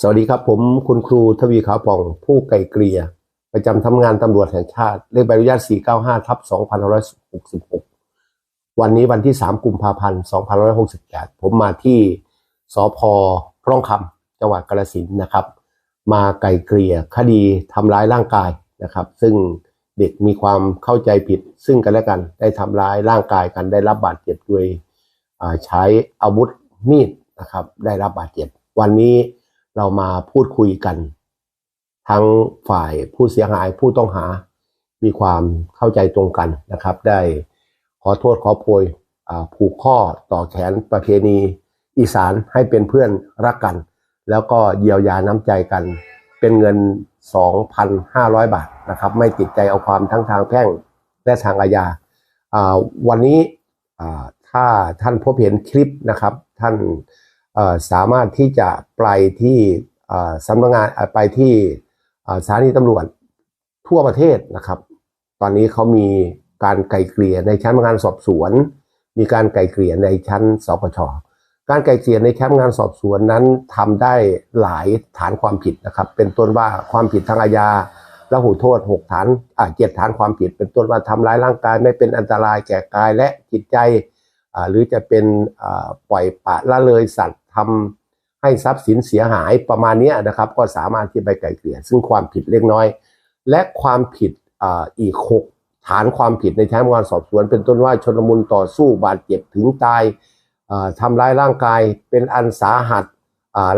สวัสดีครับผมคุณครูทวีขาวผ่องผู้ไกลเกลี่ยประจำทำงานตำรวจแห่งชาติ เลขใบอนุญาต 495 ทับ2566 วันนี้วันที่ 3 กุมภาพันธ์ 2568 ผมมาที่สพร่องคำจังหวัดกาฬสินนะครับ มาไกลเกลี่ยคดีทำร้ายร่างกายนะครับ ซึ่งเด็กมีความเข้าใจผิด ซึ่งกันและกันได้ทำร้ายร่างกายกันได้รับบาดเจ็บด้วยใช้อาวุธมีดนะครับ ได้รับบาดเจ็บวันนี้ เรามาพูดคุยกัน ทั้งฝ่ายผู้เสียหายผู้ต้องหา มีความเข้าใจตรงกันนะครับ ได้ขอโทษขอโพยผูกข้อต่อแขนประเพณี อีสานให้เป็นเพื่อนรักกัน แล้วก็เยียวยาน้ำใจกัน เป็นเงิน 2,500 บาทนะครับ ไม่ติดใจเอาความทั้งทางแพ่งและทางอาญาวันนี้ถ้าท่านพบเห็นคลิปนะครับ ท่าน สามารถที่จะไปที่สำนักงานไปที่สถานีตำรวจทั่วประเทศนะครับ ตอนนี้เขามีการไกลเกลี่ยในชั้นพนักงานสอบสวน มีการไกลเกลี่ยในชั้นสปชการไกลเกลี่ยในชั้นงานสอบสวนนั้นทำได้หลายฐานความผิดนะครับ เป็นต้นว่าความผิดทางอาญาและหูโทษ 6 ฐานอ่าเจ็ดฐานความผิด เป็นต้นว่าทำร้ายร่างกายไม่เป็นอันตรายแก่กายและจิตใจหรือจะเป็นปล่อยปะละเลยสัตว์ ทำให้ทรัพย์สินเสียหายประมาณนี้นะครับ ก็สามารถที่ไปไกลเกลี่ยซึ่งความผิดเล็กน้อย และความผิดอ,อีกหกฐานความผิดในชั้นพนักงานสอบสวน เป็นต้นว่าชนมุนต่อสู้บาดเจ็บถึงตายอ่าทำร้ายร่างกายเป็นอันสาหัส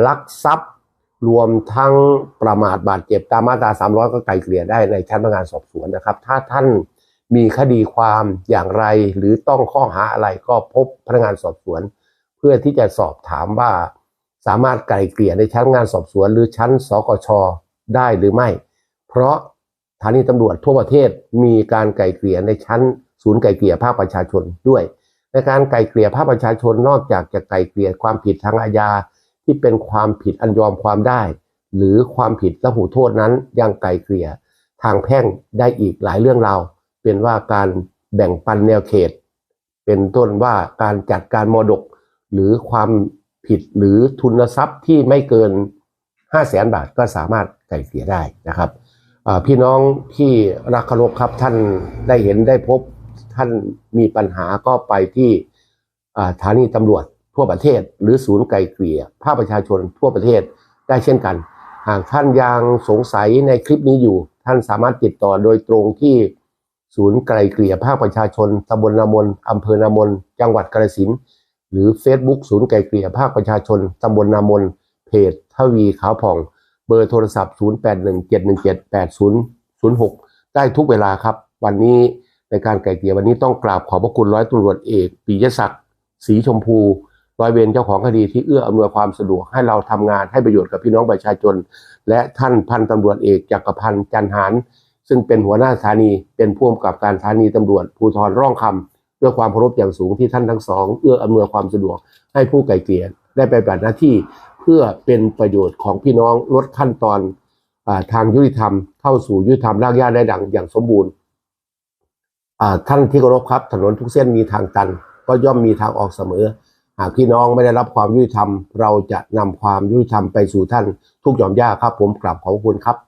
ลักทรัพย์ รวมทั้งประมาทบาดเจ็บตามมาตรา 300 ก็ไกลเกลี่ยได้ในชั้นพนักงานสอบสวนนะครับ ถ้าท่านมีคดีความอย่างไร หรือต้องข้อหาอะไรก็พบพนักงานสอบสวน เพื่อที่จะสอบถามว่าสามารถไกลเกลี่ยในชั้นงานสอบสวน หรือชั้นสกชได้หรือไม่ เพราะสถานีตำรวจทั่วประเทศมีการไกลเกลี่ยในชั้นศูนย์ไกลเกลี่ยภาคประชาชนด้วย ในการไกลเกลี่ยภาคประชาชนนอกจากจะไกลเกลี่ยความผิดทางอาญาที่เป็นความผิดอันยอมความได้ หรือความผิดละหูโทษนั้นยังไกลเกลี่ยทางแพ่งได้อีกหลายเรื่องราวเป็นว่าการแบ่งปันแนวเขต เป็นต้นว่าการจัดการมรดก หรือความผิดหรือทุนทรัพย์ที่ไม่เกิน 5 0 0แสนบาทก็สามารถไกลเกลี่ยได้นะครับพี่น้องที่รักเคารพครับท่านได้เห็นได้พบท่านมีปัญหาก็ไปที่อ่าสถานีตำรวจทั่วประเทศ หรือศูนย์ไกลเกลี่ยภาคประชาชนทั่วประเทศได้เช่นกัน หากท่านยังสงสัยในคลิปนี้อยู่ ท่านสามารถติดต่อโดยตรงที่ศูนย์ไกลเกลี่ยภาคประชาชนตำบลนามนอำเภอนามนจังหวัดกาฬสินธุ์ หรือ Facebook ศูนย์ไกลเกลี่ยภาคประชาชนตำบลนามน เพจทวีขาวผ่อง เบอร์โทรศัพท์ 0817178006 ได้ทุกเวลาครับ วันนี้ในการไกลเกลี่ยวันนี้ต้องกราบขอบพระคุณร้อยตำรวจเอกปิยศักดิ์ศรีชมพูร้อยเวรเจ้าของคดีที่เอื้ออำนวยความสะดวกให้เราทำงานให้ประโยชน์กับพี่น้องประชาชน และท่านพันตำรวจเอกจักรพันธ์จันหารซึ่งเป็นหัวหน้าสถานีเป็นผู้กำกับการสถานีตำรวจภูธรร่องคำ ด้วยความเคารพอย่างสูงที่ท่านทั้งสองเอื้ออำนวยความสะดวกให้ผู้ไกลเกลี่ยได้ไปปฏิบัติหน้าที่เพื่อเป็นประโยชน์ของพี่น้องลดขั้นตอนอทางยุติธรรมเข้าสู่ยุติธรรมรากหญ้าได้ดังอย่างสมบูรณ์ท่านที่เคารพครับ ถนนทุกเส้นมีทางตัน ก็ย่อมมีทางออกเสมอ หากพี่น้องไม่ได้รับความยุติธรรม เราจะนำความยุติธรรมไปสู่ท่านทุกหย่อมย่าครับ ผมกราบขอบคุณครับ